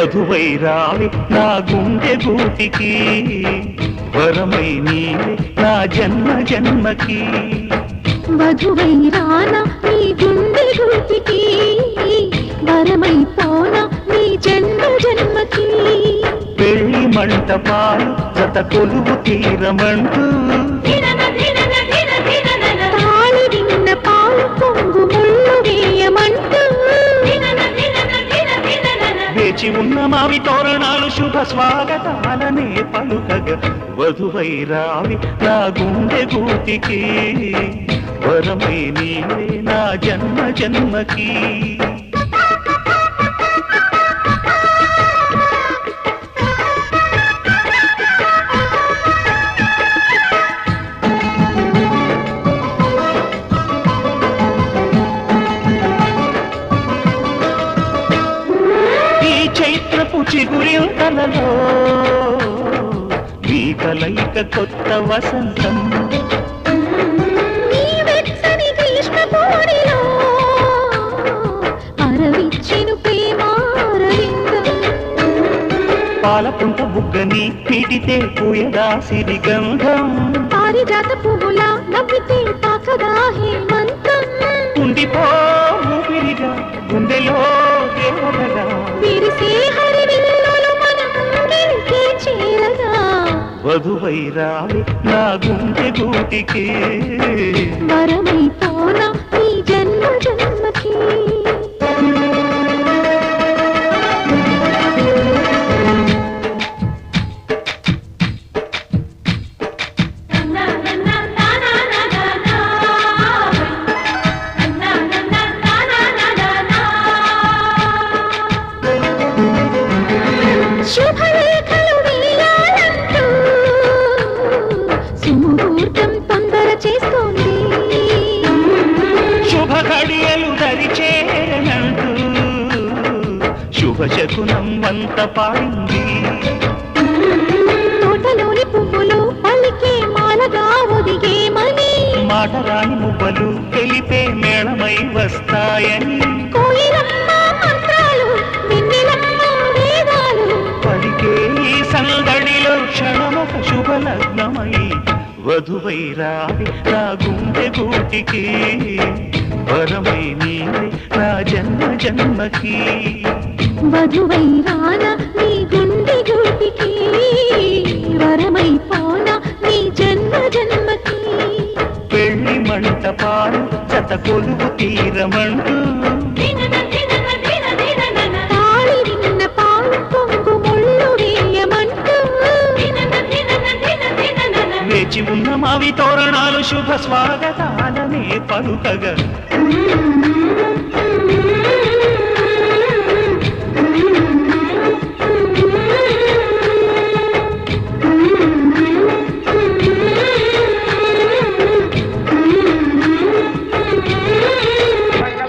వధువై రావి నా గుండె గూటికి వరమై నీవే నా జన్మ జన్మకి. వధువై రానా నీ గుండె గుర్తికి వరమై పోనా నీ జన్మ జన్మకి. పెళ్ళి మంటపాలు జత కొలువు తీరమంటూ ఉన్న తోరణాలు శుభ స్వాగతాలనే పలుకగ. వధువై రావి నా గుండె గూటికి వరమై నీవే నా జన్మ జన్మకి. చిగురింతలలో. ఈ కలయిక కొత్త వసంతం పాలపుంట బుగ్గని పీటితే పూయదా సిరి గంధం పారిజాత పువ్వులా నవ్వితే తాకదా హేమంతం వధువై రావి నా గుండె గూటికి. వరమై జన్మ జన్మకి. శుభ శకునం వంత పాడింది. తోటలోని పువ్వులు పలికే మాలగా ఒదిగేమని మాటరాని మువ్వలు తెలిపే మేళమై వస్తాయని. సందడిలో క్షణమొక శుభలగ్నమై వధువై రావి నా గుండె గూటికి. వరమై నీవే నా జన్మ జన్మకి. వధువై రానా నీ గుండె గూటికి వరమై పోనా నీ జన్మ జన్మకి. పెళ్ళి మంటపాలు జత కొలువు తీరమంటూ. వేచి ఉన్న మావి తోరణాలు శుభ స్వాగతాలనే పలుకగా.